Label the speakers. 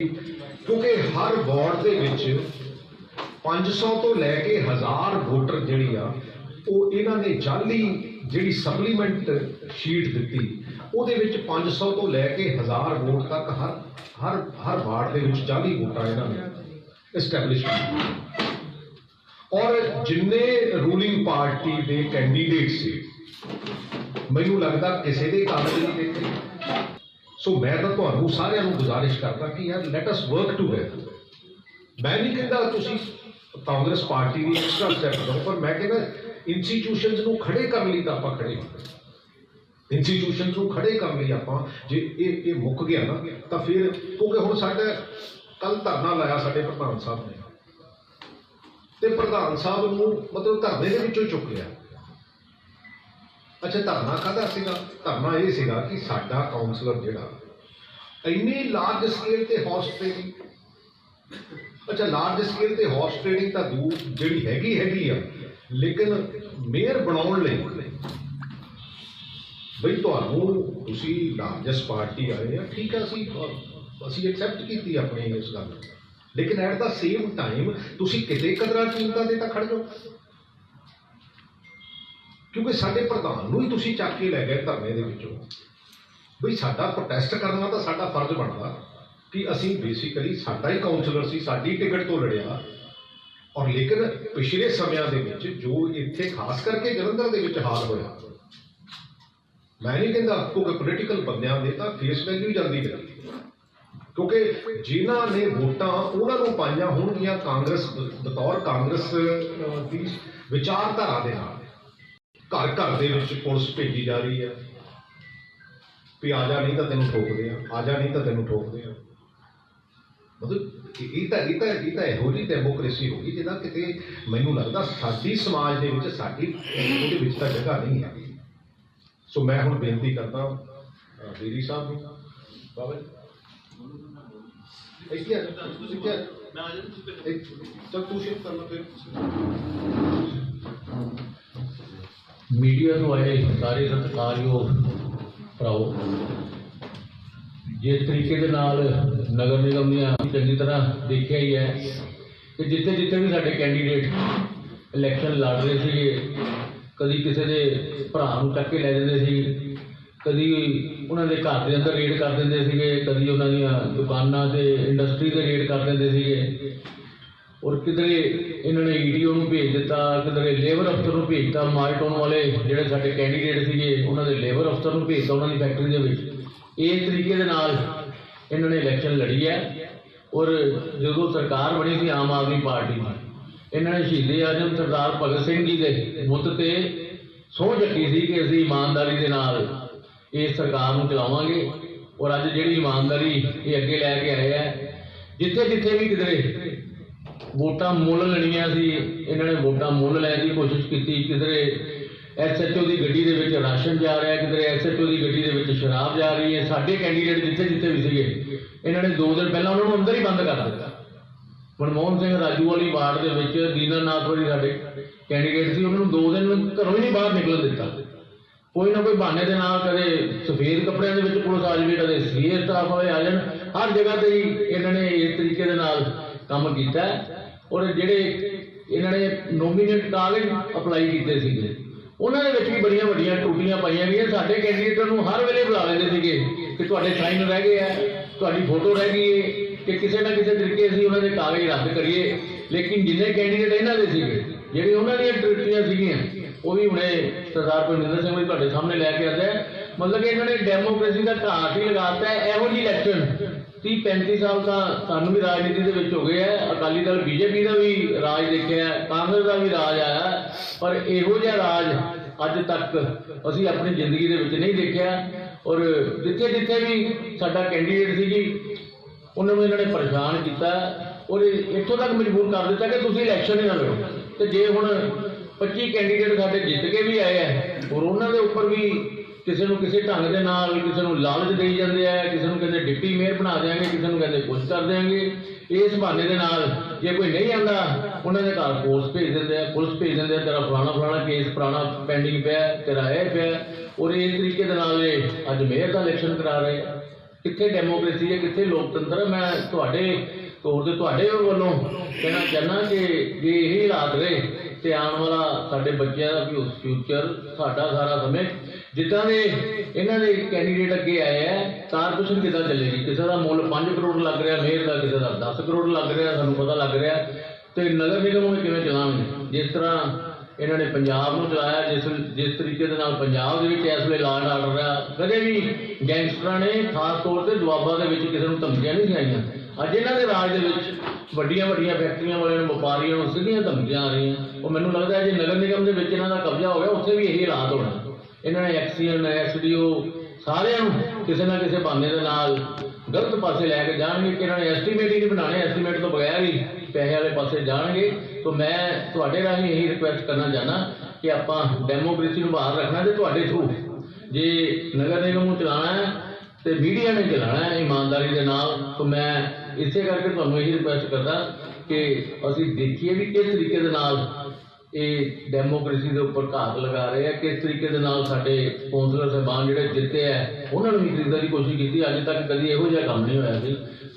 Speaker 1: ਕਿਉਂਕਿ ਹਰ ਵਾਰਡ ਦੇ ਵਿੱਚ 500 ਤੋਂ ਲੈ ਕੇ 1000 ਵੋਟਰ ਜਿਹੜੀ ਆ, ਉਹ ਇਹਨਾਂ ਨੇ ਜਾਲੀ ਜਿਹੜੀ ਸਪਲੀਮੈਂਟ ਸ਼ੀਟ ਦਿੱਤੀ। ਉਹਦੇ ਵਿੱਚ 500 ਤੋਂ ਲੈ ਕੇ 1000 ਵੋਟ ਤੱਕ ਹਰ ਹਰ ਹਰ ਵਾਰਡ ਦੇ ਵਿੱਚ ਜਾਲੀ ਵੋਟਾਂ ਇਹਨਾਂ ਨੇ ਐਸਟੈਬਲਿਸ਼ ਕੀਤੀ ਔਰ ਜਿੰਨੇ ਰੂਲਿੰਗ ਪਾਰਟੀ ਦੇ ਕੈਂਡੀਡੇਟ ਸੀ, ਮੈਨੂੰ ਲੱਗਦਾ ਕਿਸੇ ਦੇ ਕਾਗਜ਼ ਨਹੀਂ ਦੇਖੇ। ਸੋ ਮੈਂ ਤਾਂ ਤੁਹਾਨੂੰ ਸਾਰਿਆਂ ਨੂੰ ਗੁਜ਼ਾਰਿਸ਼ ਕਰਦਾ ਕਿ ਯਾਰ ਲੈਟ ਅਸ ਵਰਕ ਟੂਗੇਦਰ ਮੈਂ ਨਹੀਂ ਕਹਿੰਦਾ ਤੁਸੀਂ ਕਾਂਗਰਸ ਪਾਰਟੀ ਦੀ ਐਕਸਟਰਾ ਸਟੈਪ ਕਰੋ ਪਰ ਮੈਂ ਕਹਿੰਦਾ ਇੰਸਟੀਟਿਊਸ਼ਨਸ ਨੂੰ ਖੜੇ ਕਰਨ ਲਈ ਤਾਂ ਆਪਾਂ ਖੜੇ ਹਾਂ। ਇੰਸਟੀਟਿਊਸ਼ਨਸ ਨੂੰ ਖੜੇ ਕਰਨ ਲਈ ਆਪਾਂ ਜੇ ਇਹ ਇਹ ਮੁੱਕ ਗਿਆ ਨਾ, ਤਾਂ ਫਿਰ ਕਿਉਂਕਿ ਹੁਣ ਸਾਡਾ ਕੱਲ ਧਰਨਾ ਲਾਇਆ ਸਾਡੇ ਪ੍ਰਧਾਨ ਸਾਹਿਬ ਨੇ। ਤੇ ਪ੍ਰਧਾਨ ਸਾਹਿਬ ਨੂੰ ਮਤਲਬ ਧਰਨੇ ਦੇ ਵਿੱਚੋਂ ਚੁੱਕ ਲਿਆ। ਅੱਛਾ, ਧਰਨਾ ਕਾਹਦਾ ਸੀਗਾ? ਧਰਨਾ ਇਹ ਸੀਗਾ ਕਿ ਸਾਡਾ ਕਾਉਂਸਲਰ ਜਿਹੜਾ, ਇੰਨੀ ਲਾਰਜ ਸਕੇਲ ਤੇ ਹਾਰਸ ਟ੍ਰੇਡਿੰਗ ਅੱਛਾ ਲਾਰਜ ਸਕੇਲ ਤੇ ਹਾਰਸ ਟ੍ਰੇਡਿੰਗ ਤਾਂ ਦੂਰ ਜਿਹੜੀ ਹੈਗੀ ਹੈਗੀ ਆ, ਲੇਕਿਨ ਮੇਅਰ ਬਣਾਉਣ ਲਈ, ਬਈ ਤੁਹਾਨੂੰ ਤੁਸੀਂ ਲਾਰਜੈਸਟ ਪਾਰਟੀ ਆਏ ਆ, ਠੀਕ ਆ, ਅਸੀਂ ਅਸੀਂ ਐਕਸੈਪਟ ਕੀਤੀ ਆਪਣੀ ਇਸ ਗੱਲ ਲੇਕਿਨ ਐਟ ਦਾ ਸੇਮ ਟਾਈਮ ਤੁਸੀਂ ਕਿਤੇ ਕਦਰਾਂ ਕੀਮਤਾਂ ਦੇ ਤਾਂ ਖੜ ਜਾਓ। ਕਿਉਂਕਿ ਸਾਡੇ ਪ੍ਰਧਾਨ ਨੂੰ ਹੀ ਤੁਸੀਂ ਚੱਕ ਕੇ ਲੈ ਗਏ ਧਰਨੇ ਦੇ ਵਿੱਚੋਂ। ਬਈ ਸਾਡਾ ਪ੍ਰੋਟੈਸਟ ਕਰਨਾ ਤਾਂ ਸਾਡਾ ਫਰਜ਼ ਬਣਦਾ ਕਿ ਅਸੀਂ ਬੇਸਿਕਲੀ ਸਾਡਾ ਹੀ ਕਾਉਂਸਲਰ ਸੀ, ਸਾਡੀ ਟਿਕਟ ਤੋਂ ਲੜਿਆ। ਔਰ ਲੇਕਿਨ ਪਿਛਲੇ ਸਮਿਆਂ ਦੇ ਵਿੱਚ ਜੋ ਇੱਥੇ ਖਾਸ ਕਰਕੇ ਜਲੰਧਰ ਦੇ ਵਿੱਚ ਹਾਲ ਹੋਇਆ, ਮੈਂ ਨਹੀਂ ਕਹਿੰਦਾ ਕੋਈ ਪੋਲੀਟੀਕਲ ਬੰਦਿਆਂ ਦੇ ਤਾਂ ਫੇਸ ਵੈਲਿਊ ਜਾਂਦੀ ਹੈ ਕਿਉਂਕਿ ਜਿਨ੍ਹਾਂ ਨੇ ਵੋਟਾਂ ਉਹਨਾਂ ਨੂੰ ਪਾਈਆਂ ਹੋਣਗੀਆਂ ਕਾਂਗਰਸ, ਬਤੌਰ ਕਾਂਗਰਸ ਦੀ ਵਿਚਾਰਧਾਰਾ ਦੇ ਨਾਲ। ਘਰ ਘਰ ਦੇ ਵਿੱਚ ਪੁਲਿਸ ਭੇਜੀ ਜਾ ਰਹੀ ਹੈ ਵੀ ਆ ਜਾ ਨਹੀਂ ਤਾਂ ਤੈਨੂੰ ਠੋਕਦੇ ਆ ਆ ਜਾ ਨਹੀਂ ਤਾਂ ਤੈਨੂੰ ਠੋਕਦੇ ਆ। ਮਤਲਬ ਇਹ ਤਾਂ ਇਹ ਤਾਂ ਇਹ ਤਾਂ ਇਹੋ ਜਿਹੀ ਡੈਮੋਕ੍ਰੇਸੀ ਹੋ ਗਈ ਜਿਹਦਾ ਕਿਤੇ ਮੈਨੂੰ ਲੱਗਦਾ ਸਾਡੀ ਸਮਾਜ ਦੇ ਵਿੱਚ ਸਾਡੀ ਉਹਦੇ ਵਿੱਚ ਤਾਂ ਜਗ੍ਹਾ ਨਹੀਂ ਹੈ ਸੋ ਮੈਂ ਹੁਣ ਬੇਨਤੀ ਕਰਦਾ ਬੇਰੀ ਸਾਹਿਬ ਨੂੰ ਬਾਬਾ ਜੀ। ਇੱਥੇ ਆ ਜਾ, ਇੱਥੇ ਆ ਜਾ। ਇੱਕ- ਚੱਲ ਤੂੰ ਕਰ ਫਿਰ।
Speaker 2: ਮੀਡੀਆ ਤੋਂ ਆਏ ਸਾਰੇ ਸਤਿਕਾਰਯੋਗ ਭਰਾਓ, ਜਿਸ ਤਰੀਕੇ ਦੇ ਨਾਲ ਨਗਰ ਨਿਗਮ ਦੀਆਂ ਚੰਗੀ ਤਰ੍ਹਾਂ ਦੇਖਿਆ ਹੀ ਹੈ ਕਿ ਜਿੱਥੇ ਜਿੱਥੇ ਵੀ ਸਾਡੇ ਕੈਂਡੀਡੇਟ ਇਲੈਕਸ਼ਨ ਲੜ ਰਹੇ ਸੀਗੇ, ਕਦੀ ਕਿਸੇ ਦੇ ਭਰਾ ਨੂੰ ਚੱਕ ਕੇ ਲੈ ਜਾਂਦੇ ਸੀ, ਕਦੀ ਉਹਨਾਂ ਦੇ ਘਰ ਦੇ ਅੰਦਰ ਰੇਡ ਕਰ ਦਿੰਦੇ ਸੀਗੇ, ਕਦੀ ਉਹਨਾਂ ਦੀਆਂ ਦੁਕਾਨਾਂ ਤੇ ਇੰਡਸਟਰੀ 'ਤੇ ਰੇਡ ਕਰ ਦਿੰਦੇ ਸੀਗੇ। ਔਰ ਕਿਧਰੇ ਇਹਨਾਂ ਨੇ ਈਡੀਓ ਨੂੰ ਭੇਜ ਦਿੱਤਾ, ਕਿਧਰੇ ਲੇਬਰ ਅਫਸਰ ਨੂੰ ਭੇਜਤਾ ਮਾਲਟੋਨ ਵਾਲੇ ਜਿਹੜੇ ਸਾਡੇ ਕੈਂਡੀਡੇਟ ਸੀਗੇ, ਉਹਨਾਂ ਦੇ ਲੇਬਰ ਅਫਸਰ ਨੂੰ ਭੇਜਤਾ ਉਹਨਾਂ ਦੀ ਫੈਕਟਰੀ ਦੇ ਵਿੱਚ। ਇਸ ਤਰੀਕੇ ਦੇ ਨਾਲ ਇਹਨਾਂ ਨੇ ਇਲੈਕਸ਼ਨ ਲੜੀ ਹੈ ਔਰ ਜਦੋਂ ਸਰਕਾਰ ਬਣੀ ਸੀ ਆਮ ਆਦਮੀ ਪਾਰਟੀ ਦੀ, ਇਹਨਾਂ ਨੇ ਸ਼ਹੀਦੇ ਆਜਮ ਸਰਦਾਰ ਭਗਤ ਸਿੰਘ ਜੀ ਦੇ ਬੁੱਤ ਤੇ ਸਹੁੰ ਚੱਕੀ ਸੀ ਕਿ ਅਸੀਂ ਇਮਾਨਦਾਰੀ ਦੇ ਨਾਲ ਇਸ ਸਰਕਾਰ ਨੂੰ ਚਲਾਵਾਂਗੇ ਔਰ ਅੱਜ ਜਿਹੜੀ ਇਮਾਨਦਾਰੀ ਇਹ ਅੱਗੇ ਲੈ ਕੇ ਆਏ ਹੈ ਜਿੱਥੇ ਜਿੱਥੇ ਵੀ ਕਿਧਰੇ ਵੋਟਾਂ ਮੁੱਲ ਲੈਣੀਆਂ ਸੀ, ਇਹਨਾਂ ਨੇ ਵੋਟਾਂ ਮੁੱਲ ਲੈਣ ਦੀ ਕੋਸ਼ਿਸ਼ ਕੀਤੀ, ਕਿਧਰੇ ਐਸਐਚਓ ਦੀ ਗੱਡੀ ਦੇ ਵਿੱਚ ਰਾਸ਼ਨ ਜਾ ਰਿਹਾ, ਕਿਧਰੇ ਐਸਐਚਓ ਦੀ ਗੱਡੀ ਦੇ ਵਿੱਚ ਸ਼ਰਾਬ ਜਾ ਰਹੀ ਹੈ, ਸਾਡੇ ਕੈਂਡੀਡੇਟ ਜਿੱਥੇ ਜਿੱਥੇ ਵੀ ਸੀਗੇ, ਇਹਨਾਂ ਨੇ 2 ਦਿਨ ਪਹਿਲਾਂ ਉਹਨਾਂ ਨੂੰ ਅੰਦਰ ਹੀ ਬੰਦ ਕਰ ਦਿੱਤਾ। ਮਨਮੋਹਨ ਸਿੰਘ ਰਾਜੂ ਵਾਲੀ ਵਾਰਡ ਦੇ ਵਿੱਚ ਦੀਨਾਨਾਥ ਵਾਲੀ ਸਾਡੇ ਕੈਂਡੀਡੇਟ ਸੀ, ਉਹਨਾਂ ਨੂੰ 2 ਦਿਨ ਘਰੋਂ ਹੀ ਨਹੀਂ ਬਾਹਰ ਨਿਕਲਣ ਦਿੱਤਾ। ਕੋਈ ਨਾ ਕੋਈ ਬਹਾਨੇ ਦੇ ਨਾਲ ਕਦੇ ਸਫੇਦ ਕੱਪੜਿਆਂ ਦੇ ਵਿੱਚ ਪੁਲਿਸ ਆ ਜਾਵੇ, ਕਦੇ ਸੀਏ ਸਟਾਫ ਵਾਲੇ ਆ ਜਾਣ, ਹਰ ਜਗ੍ਹਾ ਤੇ ਹੀ ਇਹਨਾਂ ਨੇ ਇਸ ਤਰੀਕੇ ਦੇ ਨਾਲ ਕੰਮ ਕੀਤਾ ਔਰ ਜਿਹੜੇ ਇਹਨਾਂ ਨੇ ਨੋਮੀਨੇਟ ਕਾਗਜ਼ ਅਪਲਾਈ ਕੀਤੇ ਸੀਗੇ, ਉਹਨਾਂ ਦੇ ਵਿੱਚ ਵੀ ਬੜੀਆਂ ਵੱਡੀਆਂ ਟੁੱਟੀਆਂ ਪਾਈਆਂ ਗਈਆਂ। ਸਾਡੇ ਕੈਂਡੀਡੇਟਾਂ ਨੂੰ ਹਰ ਵੇਲੇ ਬੁਲਾ ਲੈਂਦੇ ਸੀਗੇ ਕਿ ਤੁਹਾਡੇ ਸਾਈਨ ਰਹਿ ਗਏ ਆ, ਤੁਹਾਡੀ ਫੋਟੋ ਰਹਿ ਗਈ ਹੈ ਕਿ ਕਿਸੇ ਨਾ ਕਿਸੇ ਤਰੀਕੇ ਅਸੀਂ ਉਹਨਾਂ ਦੇ ਕਾਗਜ਼ ਰੱਦ ਕਰੀਏ। ਲੇਕਿਨ ਜਿੰਨੇ ਕੈਂਡੀਡੇਟ ਇਹਨਾਂ ਦੇ ਸੀਗੇ, ਜਿਹੜੇ ਉਹਨਾਂ ਦੀਆਂ ਟੂਟੀਆਂ ਸੀਗੀਆਂ, ਉਹ ਵੀ ਹੁਣੇ ਸਰਦਾਰ ਪਰਮਿੰਦਰ ਸਿੰਘ ਵੀ ਤੁਹਾਡੇ ਸਾਹਮਣੇ ਲੈ ਕੇ ਆਉਂਦਾ ਮਤਲਬ ਕਿ ਇਹਨਾਂ ਨੇ ਡੈਮੋਕ੍ਰੇਸੀ ਦਾ ਘਾਟ ਹੀ ਲਗਾਤਾ ਹੈ ਇਹੋ ਜਿਹੀ ਇਲੈਕਸ਼ਨ 30 35 ਸਾਲ ਤਾਂ ਸਾਨੂੰ ਵੀ ਰਾਜਨੀਤੀ ਦੇ ਵਿੱਚ ਹੋ ਗਏ ਹੈ ਅਕਾਲੀ ਦਲ ਬੀਜੇਪੀ ਦਾ ਵੀ ਰਾਜ ਦੇਖਿਆ ਕਾਂਗਰਸ ਦਾ ਵੀ ਰਾਜ ਆਇਆ ਪਰ ਇਹੋ ਜਿਹਾ ਰਾਜ ਅੱਜ ਤੱਕ ਅਸੀਂ ਆਪਣੀ ਜ਼ਿੰਦਗੀ ਦੇ ਵਿੱਚ ਨਹੀਂ ਦੇਖਿਆ। ਔਰ ਜਿੱਥੇ ਜਿੱਥੇ ਵੀ ਸਾਡਾ ਕੈਂਡੀਡੇਟ ਸੀ ਜੀ, ਉਹਨਾਂ ਨੂੰ ਇਹਨਾਂ ਨੇ ਪਰੇਸ਼ਾਨ ਕੀਤਾ। ਔਰ ਇੱਥੋਂ ਤੱਕ ਮਜਬੂਰ ਕਰ ਦਿੱਤਾ ਕਿ ਤੁਸੀਂ ਇਲੈਕਸ਼ਨ ਹੀ ਨਾ ਲੜੋ। ਤੇ ਜੇ ਹੁਣ 25 ਕੈਂਡੀਡੇਟ ਸਾਡੇ ਜਿੱਤ ਕੇ ਵੀ ਆਏ ਆ, ਔਰ ਉਹਨਾਂ ਦੇ ਉੱਪਰ ਵੀ ਕਿਸੇ ਨੂੰ ਕਿਸੇ ਢੰਗ ਦੇ ਨਾਲ ਕਿਸੇ ਨੂੰ ਲਾਲਚ ਦੇਈ ਜਾਂਦੇ ਆ, ਕਿਸੇ ਨੂੰ ਕਹਿੰਦੇ ਡਿਪਟੀ ਮੇਅਰ ਬਣਾ ਦਿਆਂਗੇ, ਕਿਸੇ ਨੂੰ ਕਹਿੰਦੇ ਕੁਝ ਕਰ ਦਿਆਂਗੇ। ਇਸ ਬਹਾਨੇ ਦੇ ਨਾਲ ਜੇ ਕੋਈ ਨਹੀਂ ਆਂਦਾ, ਉਹਨਾਂ ਦੇ ਘਰ ਫੋਰਸ ਭੇਜ ਦਿੰਦੇ ਆ, ਪੁਲਿਸ ਭੇਜ ਦਿੰਦੇ ਆ, ਤੇਰਾ ਫਲਾਣਾ ਫਲਾਣਾ ਕੇਸ ਪੁਰਾਣਾ ਪੈਂਡਿੰਗ ਪਿਆ, ਤੇਰਾ ਇਹ ਪਿਆ। ਔਰ ਇਸ ਤਰੀਕੇ ਦੇ ਨਾਲ ਇਹ ਅੱਜ ਮੇਅਰ ਦਾ ਇਲੈਕਸ਼ਨ ਕਰਾ ਰਹੇ ਆ। ਕਿੱਥੇ ਡੈਮੋਕ੍ਰੇਸੀ ਹੈ, ਕਿੱਥੇ ਲੋਕਤੰਤਰ ਮੈਂ ਤੁਹਾਡੇ ਤੌਰ ਤੇ ਤੁਹਾਡੇ ਵੱਲੋਂ ਕਹਿਣਾ ਚਾਹੁੰਦਾ ਕਿ ਜੇ ਇਹ ਹਾਲਾਤ ਰਹੇ ਤੇ ਆਉਣ ਵਾਲਾ ਸਾਡੇ ਬੱਚਿਆਂ ਦਾ ਵੀ ਫਿਊਚਰ ਸਾਡਾ ਸਾਰਾ ਸਮੇਂ, ਜਿੱਦਾਂ ਦੇ ਇਹਨਾਂ ਦੇ ਕੈਂਡੀਡੇਟ ਅੱਗੇ ਆਏ ਆ ਕਾਰਪੋਰੇਸ਼ਨ ਕਿੱਦਾਂ ਚੱਲੇਗੀ? ਕਿਸੇ ਦਾ ਮੁੱਲ 5 ਕਰੋੜ ਲੱਗ ਰਿਹਾ ਮੇਅਰ ਦਾ ਕਿਸੇ ਦਾ 10 ਕਰੋੜ ਲੱਗ ਰਿਹਾ, ਸਾਨੂੰ ਪਤਾ ਲੱਗ ਰਿਹਾ। ਤੇ ਨਗਰ ਨਿਗਮ ਨੂੰ ਕਿਵੇਂ ਚਲਾਉਣਗੇ ਜਿਸ ਤਰ੍ਹਾਂ ਇਹਨਾਂ ਨੇ ਪੰਜਾਬ ਨੂੰ ਚਲਾਇਆ, ਜਿਸ ਜਿਸ ਤਰੀਕੇ ਦੇ ਨਾਲ ਪੰਜਾਬ ਦੇ ਵਿੱਚ ਇਸ ਵੇਲੇ ਲਾਅ ਐਂਡ ਆਰਡਰ ਆ। ਕਦੇ ਵੀ ਗੈਂਗਸਟਰਾਂ ਨੇ ਖਾਸ ਤੌਰ ਤੇ ਦੁਆਬਾ ਦੇ ਵਿੱਚ ਕਿਸੇ ਨੂੰ ਧਮਕੀਆਂ ਨਹੀਂ ਆਈਆਂ ਅੱਜ ਇਹਨਾਂ ਦੇ ਰਾਜ ਦੇ ਵਿੱਚ ਵੱਡੀਆਂ ਵੱਡੀਆਂ ਫੈਕਟਰੀਆਂ ਵਾਲਿਆਂ ਨੂੰ, ਵਪਾਰੀਆਂ ਨੂੰ ਸਿੱਧੀਆਂ ਧਮਕੀਆਂ ਆ ਰਹੀਆਂ। ਉਹ ਮੈਨੂੰ ਲੱਗਦਾ ਜੇ ਨਗਰ ਨਿਗਮ ਦੇ ਵਿੱਚ ਇਹਨਾਂ ਦਾ ਕਬਜ਼ਾ ਹੋ ਗਿਆ ਉੱਥੇ ਵੀ ਇਹੀ ਹਾਲਾਤ ਹੋਣਾ। ਇਹਨਾਂ ਨੇ ਐਕਸੀਅਨ, ਐਸਡੀਓ ਸਾਰਿਆਂ ਨੂੰ ਕਿਸੇ ਨਾ ਕਿਸੇ ਬਹਾਨੇ ਦੇ ਨਾਲ ਗਲਤ ਪਾਸੇ ਲੈ ਕੇ ਜਾਣਗੇ। ਕਿ ਇਹਨਾਂ ਨੇ ਐਸਟੀਮੇਟ ਹੀ ਨਹੀਂ ਬਣਾਣੇ ਐਸਟੀਮੇਟ ਤੋਂ ਬਗੈਰ ਹੀ ਪੈਸੇ ਵਾਲੇ ਪਾਸੇ ਜਾਣਗੇ। ਤਾਂ ਮੈਂ ਤੁਹਾਡੇ ਰਾਹੀਂ ਇਹੀ ਰਿਕੁਐਸਟ ਕਰਨਾ ਚਾਹਨਾ ਕਿ ਆਪਾਂ ਡੈਮੋਕ੍ਰੇਸੀ ਨੂੰ ਬਾਹਰ ਰੱਖਣਾ ਤੇ ਤੁਹਾਡੇ ਥਰੂ ਜੇ ਨਗਰ ਨਿਗਮ ਨੂੰ ਚਲਾਉਣਾ ਹੈ ਤੇ ਮੀਡੀਆ ਨੇ ਚਲਾਉਣਾ ਹੈ ਇਮਾਨਦਾਰੀ ਦੇ ਨਾਲ ਤਾਂ ਮੈਂ ਇਸੇ ਕਰਕੇ ਤੁਹਾਨੂੰ ਇਹੀ ਰਿਕੁਐਸਟ ਕਰਦਾ ਕਿ ਅਸੀਂ ਦੇਖੀਏ ਵੀ ਕਿਸ ਤਰੀਕੇ ਦੇ ਨਾਲ ਇਹ ਡੈਮੋਕ੍ਰੇਸੀ ਦੇ ਉੱਪਰ ਘਾਤ ਲਗਾ ਰਹੇ ਆ, ਕਿਸ ਤਰੀਕੇ ਦੇ ਨਾਲ ਸਾਡੇ ਕੌਂਸਲਰ ਸਾਹਿਬਾਨ ਜਿਹੜੇ ਜਿੱਤੇ ਆ, ਉਹਨਾਂ ਨੂੰ ਵੀ ਖਰੀਦਣ ਦੀ ਕੋਸ਼ਿਸ਼ ਕੀਤੀ, ਅੱਜ ਤੱਕ ਕਦੀ ਇਹੋ ਜਿਹਾ ਕੰਮ ਨਹੀਂ ਹੋਇਆ ਸੀ।